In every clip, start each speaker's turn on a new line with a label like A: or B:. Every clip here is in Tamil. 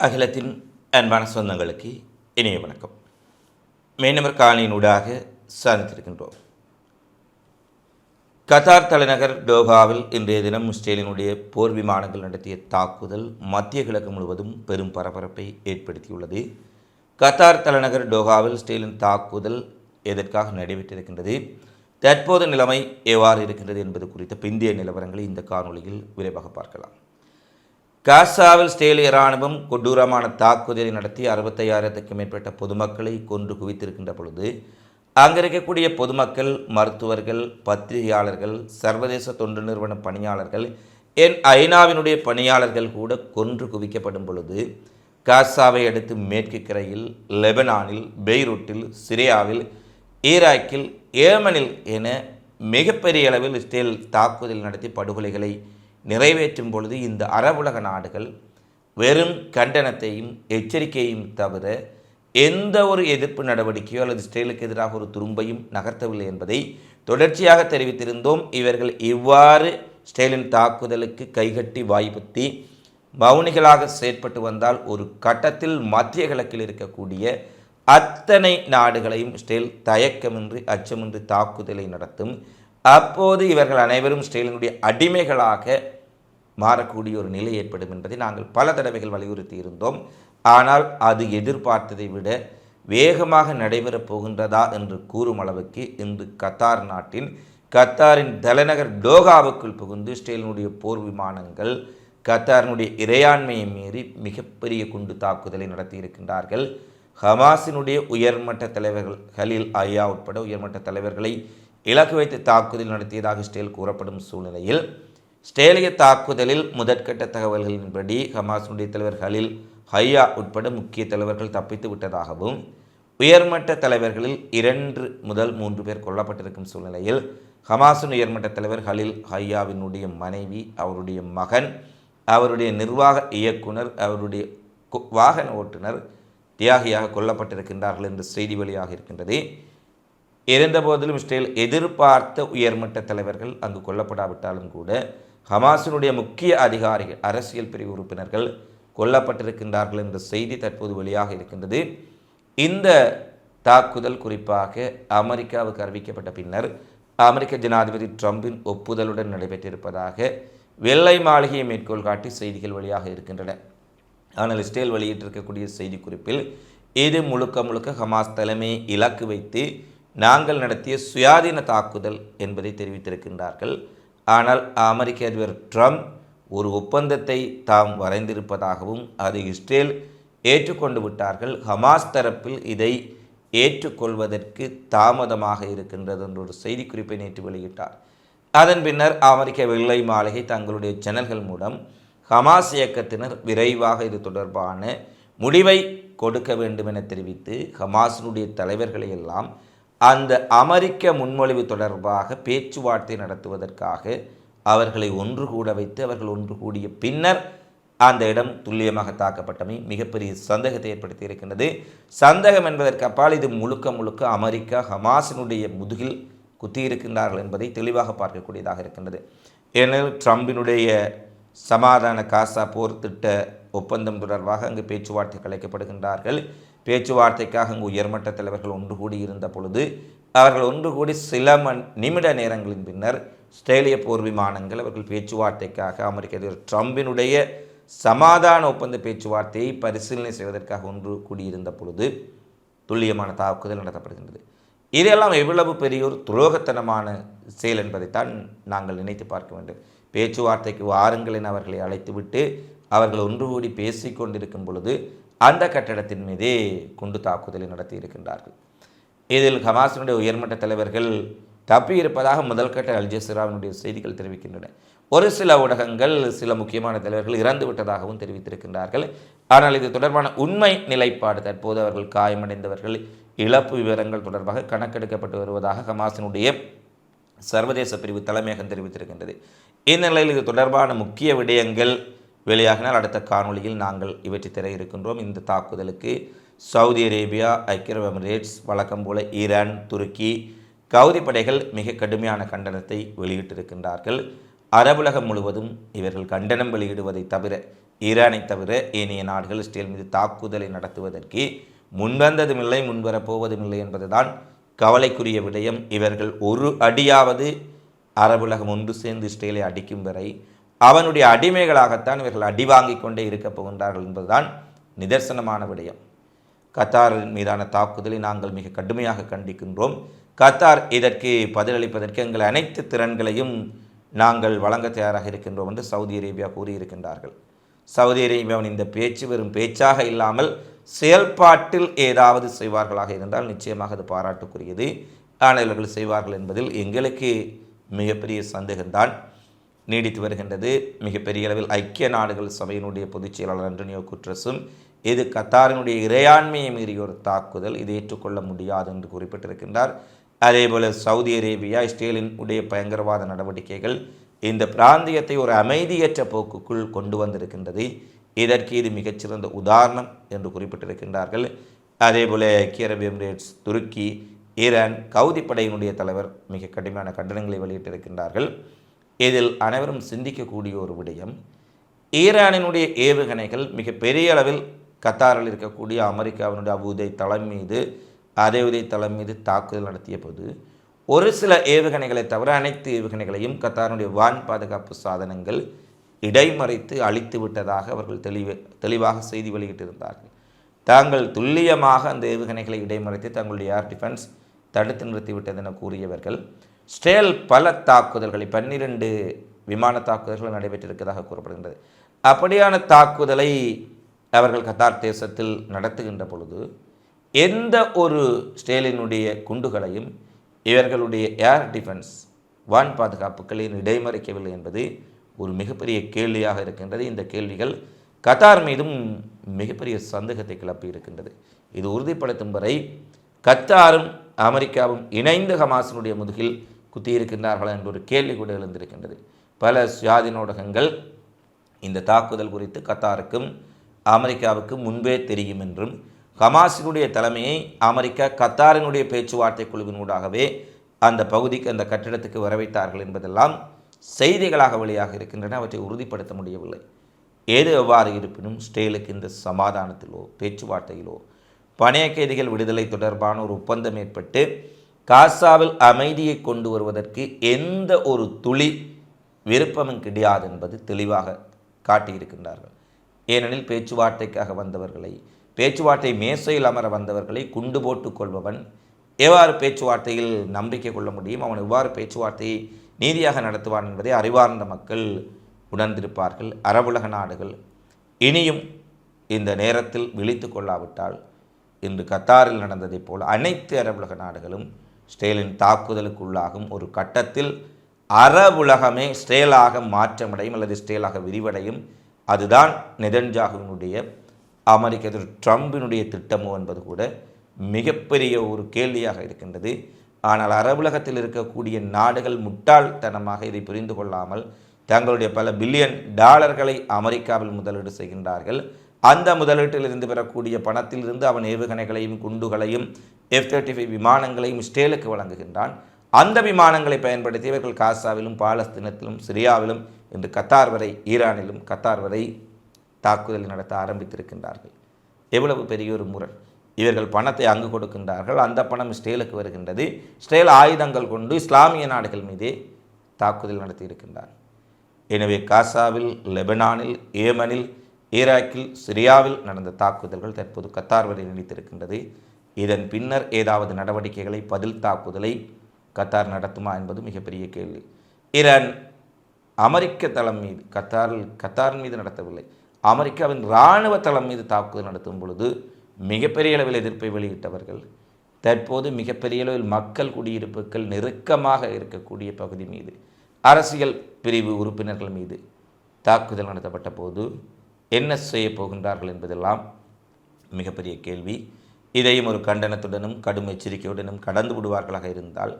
A: அகிலத்தின் அன்பான சொந்தங்களுக்கு இனிய வணக்கம். மீனவர் காலனியினூடாக சாதித்திருக்கின்றோம் கத்தார் தலைநகர் டோகாவில் இன்றைய தினம் இஸ்ரேலினுடைய போர் விமானங்கள் நடத்திய தாக்குதல் மத்திய கிழக்கு முழுவதும் பெரும் பரபரப்பை ஏற்படுத்தியுள்ளது. கத்தார் தலைநகர் டோகாவில் இஸ்ரேலின் தாக்குதல் எதற்காக நடைபெற்றிருக்கின்றது? தற்போது நிலைமை எவ்வாறு இருக்கின்றது என்பது குறித்த பிந்திய நிலவரங்களை இந்த காணொளியில் விரைவாக பார்க்கலாம். காசாவில் ஸ்டேலிய இராணுவம் கொடூரமான தாக்குதலை நடத்தி அறுபத்தையாயிரத்துக்கும் மேற்பட்ட பொதுமக்களை கொன்று குவித்திருக்கின்ற பொழுது அங்கே இருக்கக்கூடிய பொதுமக்கள் மருத்துவர்கள் பத்திரிகையாளர்கள் சர்வதேச தொண்டு நிறுவன பணியாளர்கள் என் ஐநாவினுடைய பணியாளர்கள் கூட கொன்று குவிக்கப்படும் பொழுது காசாவை அடுத்து மேற்கு கரையில் லெபனானில் பெய்ரூட்டில் சிரியாவில் ஈராக்கில் ஏமனில் என மிகப்பெரிய அளவில் இஸ்ரேல் தாக்குதல் நடத்தி படுகொலைகளை நிறைவேற்றும் பொழுது இந்த அரபுலக நாடுகள் வெறும் கண்டனத்தையும் எச்சரிக்கையும் தவிர எந்த ஒரு எதிர்ப்பு நடவடிக்கையோ அல்லது இஸ்ரேலுக்கு எதிராக ஒரு துரும்பையும் நகர்த்தவில்லை என்பதை தொடர்ச்சியாக தெரிவித்திருந்தோம். இவர்கள் இவ்வாறு இஸ்ரேலின் தாக்குதலுக்கு கைகட்டி வாய்ப்புத்தி மௌனிகளாக செயற்பட்டு வந்தால் ஒரு கட்டத்தில் மத்திய கிழக்கில் இருக்கக்கூடிய அத்தனை நாடுகளையும் இஸ்ரேல் தயக்கமின்றி அச்சமின்றி தாக்குதலை நடத்தும். அப்போது இவர்கள் அனைவரும் இஸ்ரேலினுடைய அடிமைகளாக மாறக்கூடிய ஒரு நிலை ஏற்படும் என்பதை நாங்கள் பல தடவைகள் வலியுறுத்தி இருந்தோம் ஆனால் அது எதிர்பார்த்ததை விட வேகமாக நடைபெறப் போகின்றதா என்று கூறும் அளவுக்கு இன்று கத்தார் நாட்டின் கத்தாரின் தலைநகர் டோகாவுக்குள் புகுந்து இஸ்ரேலினுடைய போர் விமானங்கள் கத்தாரினுடைய இறையாண்மையை மீறி மிகப்பெரிய குண்டு தாக்குதலை நடத்தியிருக்கின்றார்கள். ஹமாஸினுடைய உயர்மட்ட தலைவர்கள் ஹலீல் ஐயா உட்பட உயர்மட்ட தலைவர்களை இலக்கு வைத்து தாக்குதல் நடத்தியதாக இஸ்ரேல் கூறப்படும் சூழ்நிலையில் ஸ்டேலிய தாக்குதலில் முதற்கட்ட தகவல்களின்படி ஹமாஸுடைய தலைவர் ஹையா உட்பட முக்கிய தலைவர்கள் தப்பித்து விட்டதாகவும் உயர்மட்ட தலைவர்களில் இரண்டு முதல் மூன்று பேர் கொல்லப்பட்டிருக்கும் சூழ்நிலையில் ஹமாஸின் உயர்மட்ட தலைவர் ஹலில் ஹையாவினுடைய மனைவி அவருடைய மகன் அவருடைய நிர்வாக இயக்குனர் அவருடைய வாகன ஓட்டுநர் தியாகியாக கொல்லப்பட்டிருக்கின்றார்கள் என்ற செய்தி வழியாக இருக்கின்றது. இருந்தபோதிலும் இஸ்ரேல் எதிர்பார்த்த உயர்மட்ட தலைவர்கள் அங்கு கொல்லப்படாவிட்டாலும் கூட ஹமாஸினுடைய முக்கிய அதிகாரிகள் அரசியல் பிரிவு உறுப்பினர்கள் கொல்லப்பட்டிருக்கின்றார்கள் என்ற செய்தி தற்போது வெளியாக இருக்கின்றது. இந்த தாக்குதல் குறிப்பாக அமெரிக்காவுக்கு அறிவிக்கப்பட்ட பின்னர் அமெரிக்க ஜனாதிபதி ட்ரம்பின் ஒப்புதலுடன் நடைபெற்றிருப்பதாக வெள்ளை மாளிகையை மேற்கோள் காட்டி செய்திகள் வெளியாக இருக்கின்றன. ஆனால் இஸ்ரேல் வெளியிட்டிருக்கக்கூடிய செய்திக்குறிப்பில் இது முழுக்க முழுக்க ஹமாஸ் தலைமையை இலக்கு வைத்து நாங்கள் நடத்திய சுயாதீன தாக்குதல் என்பதை தெரிவித்திருக்கின்றார்கள். ஆனால் அமெரிக்க அதிபர் ட்ரம்ப் ஒரு ஒப்பந்தத்தை தாம் வரைந்திருப்பதாகவும் அதை இஸ்ரேல் ஏற்றுக்கொண்டு விட்டார்கள். ஹமாஸ் தரப்பில் இதை ஏற்றுக்கொள்வதற்கு தாமதமாக இருக்கின்றது என்ற ஒரு செய்திக்குறிப்பை நேற்று வெளியிட்டார். அதன் பின்னர் அமெரிக்க வெள்ளை மாளிகை தங்களுடைய சேனல்கள் மூலம் ஹமாஸ் இயக்கத்தினர் விரைவாக இது தொடர்பான முடிவை கொடுக்க வேண்டும் என தெரிவித்து ஹமாஸினுடைய தலைவர்களை எல்லாம் அந்த அமெரிக்க முன்மொழிவு தொடர்பாக பேச்சுவார்த்தை நடத்துவதற்காக அவர்களை ஒன்று கூட வைத்து அவர்கள் ஒன்று கூடிய பின்னர் அந்த இடம் துல்லியமாக தாக்கப்பட்டமை மிகப்பெரிய சந்தேகத்தை ஏற்படுத்தி இருக்கின்றது. சந்தேகம் என்பதற்கு அப்பால் இது முழுக்க முழுக்க அமெரிக்கா ஹமாஸினுடைய முதுகில் குத்தியிருக்கின்றார்கள் என்பதை தெளிவாக பார்க்கக்கூடியதாக இருக்கின்றது. ஏனெனில் ட்ரம்பினுடைய சமாதான காசா போர் திட்ட ஒப்பந்தம் தொடர்பாக அங்கு பேச்சுவார்த்தை கலைக்கப்படுகின்றார்கள் பேச்சுவார்த்தைக்காக அங்கு உயர்மட்ட தலைவர்கள் ஒன்று கூடி இருந்த பொழுது அவர்கள் ஒன்று கூடி சில மண் நிமிட நேரங்களின் பின்னர் ஆஸ்திரேலிய போர் விமானங்கள் அவர்கள் பேச்சுவார்த்தைக்காக அமெரிக்க அதிபர் ட்ரம்பினுடைய சமாதான ஒப்பந்த பேச்சுவார்த்தையை பரிசீலனை செய்வதற்காக ஒன்று கூடியிருந்த பொழுது துல்லியமான தாக்குதல் நடத்தப்படுகின்றது. இதெல்லாம் எவ்வளவு பெரிய ஒரு துரோகத்தனமான செயல் என்பதைத்தான் நாங்கள் நினைத்து பார்க்க வேண்டும். பேச்சுவார்த்தைக்கு வாருங்கள் என அவர்களை அழைத்துவிட்டு அவர்கள் ஒன்று கூடி பேசி கொண்டிருக்கும் பொழுது அந்த கட்டடத்தின் மீதே குண்டு தாக்குதலை நடத்தி இருக்கின்றார்கள். இதில் ஹமாஸினுடைய உயர்மட்ட தலைவர்கள் தப்பியிருப்பதாக முதல் கட்ட அல்ஜசிராவினுடைய செய்திகள் தெரிவிக்கின்றன. ஒரு சில ஊடகங்கள் சில முக்கியமான தலைவர்கள் இறந்து விட்டதாகவும் தெரிவித்திருக்கின்றார்கள். ஆனால் இது தொடர்பான உண்மை நிலைப்பாடு தற்போது அவர்கள் காயமடைந்தவர்கள் இழப்பு விவரங்கள் தொடர்பாக கணக்கெடுக்கப்பட்டு வருவதாக ஹமாஸினுடைய சர்வதேச பிரிவு தலைமையகம் தெரிவித்திருக்கின்றது. இந்நிலையில் இது தொடர்பான முக்கிய விடயங்கள் வெளியாகினால் அடுத்த காணொளியில் நாங்கள் இவற்றை திற இருக்கின்றோம். இந்த தாக்குதலுக்கு சவுதி அரேபியா ஐக்கிய அரபு எமிரேட்ஸ் வழக்கம் போல ஈரான் துருக்கி கவுதி படைகள் மிக கடுமையான கண்டனத்தை வெளியிட்டிருக்கின்றார்கள். அரபுலகம் முழுவதும் இவர்கள் கண்டனம் வெளியிடுவதை தவிர ஈரானை தவிர ஏனைய நாடுகள் இஸ்ரேல் மீது தாக்குதலை நடத்துவதற்கு முன்வந்ததும் இல்லை முன்வரப் இல்லை என்பதுதான் கவலைக்குரிய விடயம். இவர்கள் ஒரு அடியாவது அரபுலகம் ஒன்று சேர்ந்து இஸ்ரேலை அடிக்கும் வரை அவனுடைய அடிமைகளாகத்தான் இவர்கள் அடி வாங்கிக் கொண்டே இருக்கப் போகின்றார்கள் என்பதுதான் நிதர்சனமான விடயம். கத்தாரின் மீதான தாக்குதலை நாங்கள் மிக கடுமையாக கண்டிக்கின்றோம். கத்தார் இதற்கு பதிலளிப்பதற்கு எங்கள் அனைத்து திறன்களையும் நாங்கள் வழங்க தயாராக இருக்கின்றோம் என்று சவுதி அரேபியா கூறியிருக்கின்றார்கள். சவுதி அரேபியாவின் இந்த பேச்சு வெறும் பேச்சாக இல்லாமல் செயல்பாட்டில் ஏதாவது செய்வார்களாக இருந்தால் நிச்சயமாக அது பாராட்டுக்குரியது. ஆனால் இவர்கள் செய்வார்கள் என்பதில் எங்களுக்கு மிகப்பெரிய சந்தேகம்தான். நீடித்து வருகின்றது. மிகப்பெரிய அளவில் ஐக்கிய நாடுகள் சபையினுடைய பொதுச் செயலாளர் அண்டனியோ குட்ரஸும் இது கத்தாரினுடைய இறையாண்மையை மீறிய ஒரு தாக்குதல். இது ஏற்றுக்கொள்ள முடியாது என்று குறிப்பிட்டிருக்கின்றார். அதேபோல சவுதி அரேபியா இஸ்ரேலின் உடைய பயங்கரவாத நடவடிக்கைகள் இந்த பிராந்தியத்தை ஒரு அமைதியற்ற போக்குக்குள் கொண்டு வந்திருக்கின்றது. இதற்கு இது மிகச்சிறந்த உதாரணம் என்று குறிப்பிட்டிருக்கின்றார்கள். அதேபோல ஐக்கிய அரபு எமிரேட்ஸ் துருக்கி ஈரான் கவுதி படையினுடைய தலைவர் மிக கடுமையான கண்டனங்களை வெளியிட்டிருக்கின்றார்கள். இதில் அனைவரும் சிந்திக்கக்கூடிய ஒரு விடயம் ஈரானினுடைய ஏவுகணைகள் மிக பெரிய அளவில் கத்தாரில் இருக்கக்கூடிய அமெரிக்காவினுடைய அபுதை தளம் மீது அதேவுதை தளம் மீது தாக்குதல் நடத்திய போது ஒரு சில ஏவுகணைகளை தவிர அனைத்து ஏவுகணைகளையும் கத்தாரினுடைய வான் பாதுகாப்பு சாதனங்கள் இடைமறைத்து அழித்து விட்டதாக அவர்கள் தெளிவு தெளிவாக செய்தி வெளியிட்டிருந்தார்கள். தாங்கள் துல்லியமாக அந்த ஏவுகணைகளை இடைமறைத்து தங்களுடைய ஏர் டிஃபென்ஸ் தடுத்து நிறுத்திவிட்டது என கூறியவர்கள் ஸ்டேல் பல தாக்குதல்களை பன்னிரண்டு விமான தாக்குதல்கள் நடைபெற்றிருப்பதாக கூறப்படுகின்றது. அப்படியான தாக்குதலை அவர்கள் கத்தார் தேசத்தில் நடத்துகின்ற பொழுது எந்த ஒரு ஸ்டேலினுடைய குண்டுகளையும் இவர்களுடைய ஏர் டிஃபென்ஸ் வான் பாதுகாப்புகளை இடைமறிக்கவில்லை என்பது ஒரு மிகப்பெரிய கேள்வியாக இருக்கின்றது. இந்த கேள்விகள் கத்தார் மீதும் மிகப்பெரிய சந்தேகத்தை கிளப்பி இருக்கின்றது. இது உறுதிப்படுத்தும் வரை கத்தாரும் அமெரிக்காவும் இணைந்து ஹமாஸினுடைய முதுகில் குத்தியிருக்கின்றார்களா என்ற ஒரு கேள்வி கூட எழுந்திருக்கின்றது. பல சுயாதீன ஊடகங்கள் இந்த தாக்குதல் குறித்து கத்தாருக்கும் அமெரிக்காவுக்கும் முன்பே தெரியும் என்றும் ஹமாஸினுடைய தலைமையை அமெரிக்கா கத்தாரினுடைய பேச்சுவார்த்தை குழுவினூடாகவே அந்த பகுதிக்கு அந்த கட்டிடத்துக்கு வரவைத்தார்கள் என்பதெல்லாம் செய்திகளாக வெளியாக இருக்கின்றன. அவற்றை உறுதிப்படுத்த முடியவில்லை. ஏது எவ்வாறு இருப்பினும் ஸ்டேலுக்கு இந்த சமாதானத்திலோ பேச்சுவார்த்தையிலோ பணைய கைதிகள் விடுதலை தொடர்பான ஒரு ஒப்பந்தம் ஏற்பட்டு காசாவில் அமைதியை கொண்டு வருவதற்கு எந்த ஒரு துளி விருப்பமும் கிடையாது என்பது தெளிவாக காட்டியிருக்கின்றார்கள். ஏனெனில் பேச்சுவார்த்தைக்காக வந்தவர்களை பேச்சுவார்த்தை மேசையில் அமர வந்தவர்களை குண்டு போட்டு கொள்பவன் எவ்வாறு பேச்சுவார்த்தையில் நம்பிக்கை கொள்ள முடியும்? அவன் எவ்வாறு பேச்சுவார்த்தையை நீதியாக நடத்துவான் என்பதை அறிவார்ந்த மக்கள் உணர்ந்திருப்பார்கள். அரபுலக நாடுகள் இனியும் இந்த நேரத்தில் விழித்து கொள்ளாவிட்டால் இன்று கத்தாரில் நடந்ததைப் போல் அனைத்து அரபுலக நாடுகளும் ஸ்டேலின் தாக்குதலுக்குள்ளாகும் ஒரு கட்டத்தில் அறவுலகமே ஸ்டேலாக மாற்றமடையும் அல்லது ஸ்டேலாக விரிவடையும். அதுதான் நெதன்ஜாகுவினுடைய அமெரிக்க திரு ட்ரம்பினுடைய திட்டமோ என்பது கூட மிகப்பெரிய ஒரு கேள்வியாக இருக்கின்றது. ஆனால் அரபுலகத்தில் இருக்கக்கூடிய நாடுகள் முட்டாள்தனமாக இதை புரிந்து கொள்ளாமல் தங்களுடைய பல பில்லியன் டாலர்களை அமெரிக்காவில் முதலீடு செய்கின்றார்கள். அந்த முதலீட்டிலிருந்து பெறக்கூடிய பணத்திலிருந்து அவன் ஏவுகணைகளையும் குண்டுகளையும் எஃப் தேர்ட்டி ஃபைவ் விமானங்களையும் இஸ்ரேலுக்கு வழங்குகின்றான். அந்த விமானங்களை பயன்படுத்தி இவர்கள் காசாவிலும் பாலஸ்தீனத்திலும் சிரியாவிலும் இன்று கத்தார் வரை ஈரானிலும் கத்தார் வரை தாக்குதல் நடத்த ஆரம்பித்திருக்கின்றார்கள். எவ்வளவு பெரிய ஒரு முரண். இவர்கள் பணத்தை அங்கு கொடுக்கின்றார்கள். அந்த பணம் ஸ்டேலுக்கு வருகின்றது. இஸ்ரேல் ஆயுதங்கள் கொண்டு இஸ்லாமிய நாடுகள் மீதே தாக்குதல் நடத்தி இருக்கின்றார் எனவே காசாவில் லெபனானில் ஏமனில் ஈராக்கில் சிரியாவில் நடந்த தாக்குதல்கள் தற்போது கத்தார் வரை நீடித்திருக்கின்றது இதன் பின்னர் ஏதாவது நடவடிக்கைகளை பதில் தாக்குதலை கத்தார் நடத்துமா என்பது மிகப்பெரிய கேள்வி. ஈரான் அமெரிக்க தளம் மீது கத்தாரில் கத்தார் மீது நடத்தவில்லை. அமெரிக்காவின் இராணுவ தளம் மீது தாக்குதல் நடத்தும் பொழுது மிகப்பெரிய அளவில் எதிர்ப்பை வெளியிட்டவர்கள் தற்போது மிகப்பெரிய அளவில் மக்கள் குடியிருப்புகள் நெருக்கமாக இருக்கக்கூடிய பகுதி மீது அரசியல் பிரிவு உறுப்பினர்கள் மீது தாக்குதல் நடத்தப்பட்ட போது என்ன செய்ய போகின்றார்கள் என்பதெல்லாம் மிகப்பெரிய கேள்வி. இதையும் ஒரு கண்டனத்துடனும் கடும் எச்சரிக்கையுடனும் கடந்து விடுவார்களாக இருந்தால்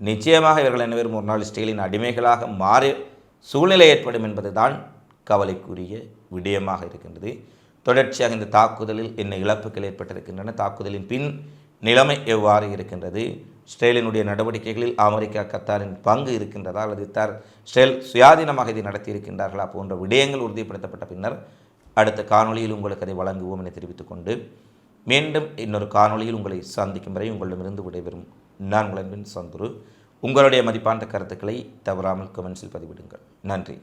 A: நிச்சயமாக இவர்கள் அனைவரும் ஒரு நாள் ஸ்டேலின் அடிமைகளாக மாறி சூழ்நிலை ஏற்படும் என்பதுதான் கவலைக்குரிய விடயமாக இருக்கின்றது. தொடர்ச்சியாக இந்த தாக்குதலில் என்ன இழப்புகள் ஏற்பட்டிருக்கின்றன தாக்குதலின் பின் நிலைமை எவ்வாறு இருக்கின்றது ஸ்டேலினுடைய நடவடிக்கைகளில் அமெரிக்கா கத்தாரின் பங்கு இருக்கின்றதா அல்லது தார் ஸ்டேல் சுயாதீனமாக இதை நடத்தியிருக்கின்றார்களா போன்ற விடயங்கள் உறுதிப்படுத்தப்பட்ட பின்னர் அடுத்த காணொளியில் உங்களுக்கு அதை வழங்குவோம் என தெரிவித்துக் கொண்டு மீண்டும் இன்னொரு காணொளியில் உங்களை சந்திக்கும் வரை உங்களிடமிருந்து விடைபெறும் நான் உங்களின் சந்துரு. உங்களுடைய மதிப்பான கருத்துக்களை தவறாமல் கமெண்ட்ஸில் பதிவிடுங்கள். நன்றி.